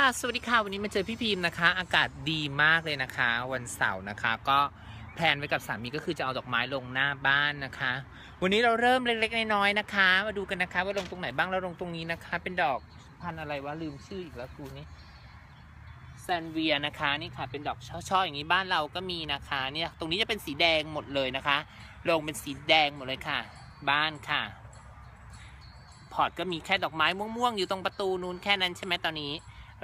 ค่ะสวัสดีค่ะวันนี้มาเจอพี่พิมพ์นะคะ อากาศดีมากเลยนะคะ วันเสาร์นะคะ ก็แพลนไว้กับสามีก็คือจะเอาดอกไม้ลงหน้าบ้านนะคะ วันนี้เราเริ่มเล็กๆน้อยๆนะคะ มาดูกันนะคะ ว่าลงตรงไหนบ้างเราลงตรงนี้นะคะ เป็นดอกพันอะไรวะลืมชื่ออีกแล้วกูนี่แซนเวียนะคะนี่ค่ะเป็นดอกช่อๆอย่างนี้บ้านเราก็มีนะคะเนี่ยตรงนี้จะเป็นสีแดงหมดเลยนะคะ ลงเป็นสีแดงหมดเลยค่ะ บ้านค่ะ พอร์ตก็มีแค่ดอกไม้ม่วงๆอยู่ตรงประตูนู้นแค่นั้นใช่ไหมตอนนี้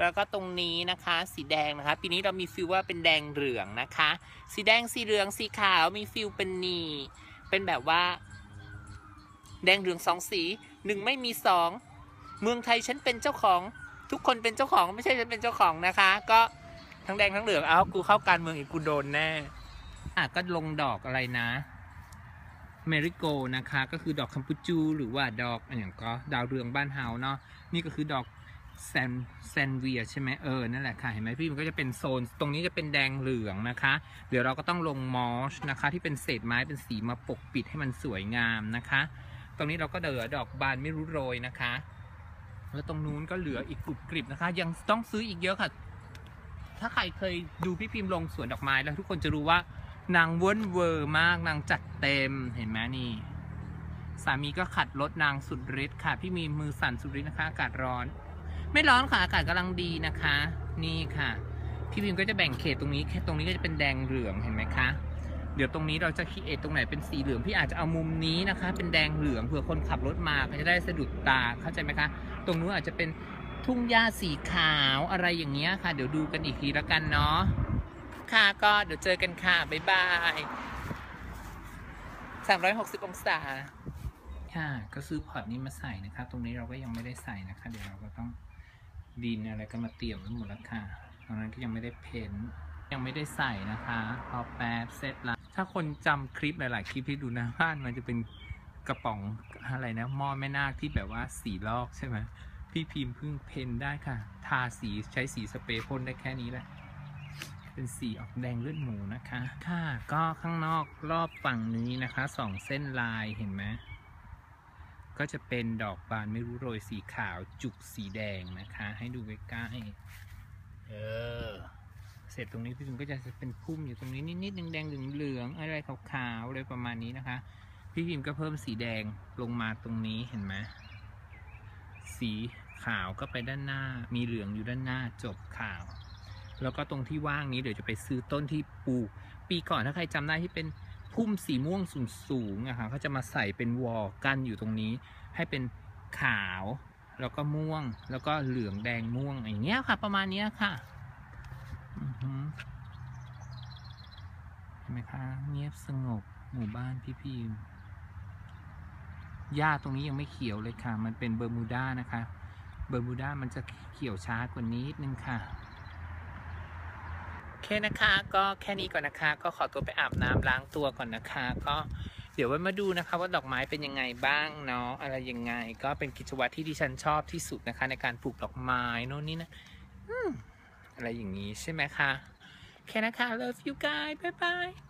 แล้วก็ตรงนี้นะคะ สีแดงนะคะ ปีนี้เรามีฟิลว่าเป็นแดงเหลืองนะคะ สีแดงสีเหลืองสีขาวมีฟิลเป็นนีเป็นแบบว่า แดงเหลืองสองสีหนึ่งไม่มีสองเมืองไทยฉันเป็นเจ้าของ ทุกคนเป็นเจ้าของไม่ใช่ฉันเป็นเจ้าของนะคะ ก็ทั้งแดงทั้งเหลืองเอากูเข้าการเมืองอีกกูโดนแน่อะก็ลงดอกอะไรนะเมริโกนะคะ ก็คือดอกคัมพูจู หรือว่าดอกอะไรอย่างก็ดาวเรืองบ้านเฮาเนาะนี่ก็คือดอก แซนแซนเวียใช่ไหมเออ นั่นแหละค่ะ เห็นไหมพี่มันก็จะเป็นโซน ตรงนี้จะเป็นแดงเหลืองนะคะ เดี๋ยวเราก็ต้องลงมอชนะคะ ที่เป็นเศษไม้เป็นสีมาปกปิดให้มันสวยงามนะคะ ตรงนี้เราก็เหลือดอกบานไม่รู้โรยนะคะ แล้วตรงนู้นก็เหลืออีกกรุบกริบนะคะ ยังต้องซื้ออีกเยอะค่ะ ถ้าใครเคยดูพี่พิมพ์ลงสวนดอกไม้แล้วทุกคนจะรู้ว่านางเวิ้นเวอร์มากนางจัดเต็มเห็นไหมนี่สามีก็ขัดรถนางสุดฤทธิ์ค่ะ พี่มีมือสั่นสุดฤทธิ์นะคะ อากาศร้อน ไม่ร้อนค่ะ อากาศกำลังดีนะคะ นี่ค่ะ พี่พิมก็จะแบ่งเขตตรงนี้แค่ตรงนี้ก็จะเป็นแดงเหลืองเห็นไหมคะ เดี๋ยวตรงนี้เราจะคีเอทตรงไหนเป็นสีเหลืองพี่อาจจะเอามุมนี้นะคะ เป็นแดงเหลืองเผื่อคนขับรถมาก็จะได้สะดุดตาเข้าใจไหมคะ ตรงนู้นอาจจะเป็นทุ่งหญ้าสีขาวอะไรอย่างเงี้ยค่ะ เดี๋ยวดูกันอีกทีแล้วกันเนาะค่ะก็เดี๋ยวเจอกันค่ะ บ๊ายบาย360 องศา ค่ะ ก็ซื้อพอร์ตนี้มาใส่นะคะ ตรงนี้เราก็ยังไม่ได้ใส่นะคะ เดี๋ยวเราก็ต้อง ดินอะไรก็มาเตรียมไว้หมดแล้วค่ะตรงนั้นก็ยังไม่ได้เพ้นยังไม่ได้ใส่นะคะ พอแป๊บเสร็จละถ้าคนจำคลิปหลาย ๆ คลิปที่ดูหน้าบ้านมันจะเป็นกระป๋องอะไรนะหม้อแม่นาคที่แบบว่าสีลอกใช่ไหมพี่พิมพ์เพิ่งเพ้นได้ค่ะ ทาสีใช้สีสเปรย์พ่นได้แค่นี้แหละ เป็นสีออกแดงเลือดหมูนะคะ ค่ะ ก็ข้างนอกรอบฝั่งนี้นะคะสองเส้นลายเห็นไหม ก็จะเป็นดอกบานไม่รู้โรยสีขาวจุกสีแดงนะคะ ให้ดูใกล้ๆเออเสร็จตรงนี้พี่พิมก็จะเป็นพุ่มอยู่ตรงนี้นิดๆแดงๆเหลืองๆอะไรขาวๆอะไรประมาณนี้นะคะ พี่พิมก็เพิ่มสีแดงลงมาตรงนี้เห็นไหมสีขาวก็ไปด้านหน้า มีเหลืองอยู่ด้านหน้าจบขาว แล้วก็ตรงที่ว่างนี้เดี๋ยวจะไปซื้อต้นที่ปลูก ปีก่อนถ้าใครจำได้ที่เป็น พุ่มสีม่วงสูงๆอะค่ะเขาจะมาใส่เป็นวอลกั้นอยู่ตรงนี้ ให้เป็นขาวแล้วก็ม่วงแล้วก็เหลืองแดงม่วงอย่างเงี้ยค่ะ ประมาณเนี้ยค่ะเห็นไหมคะเงียบสงบหมู่บ้านพี่พิมหญ้าตรงนี้ยังไม่เขียวเลยค่ะ มันเป็นเบอร์มูด้านะคะ เบอร์มูด้ามันจะเขียวช้ากว่านี้นิดนึงค่ะ นะคะ ก็แค่นี้ก่อนนะคะ ก็ขอตัวไปอาบน้ำล้างตัวก่อนนะคะ ก็เดี๋ยวไว้มาดูนะคะ ว่าดอกไม้เป็นยังไงบ้างเนาะอะไรยังไง ก็เป็นกิจวัตรที่ดิฉันชอบที่สุดนะคะ ในการปลูกดอกไม้โน่นนี่นะอะไรอย่างนี้ใช่ไหมคะโอเคนะคะ love you guys bye bye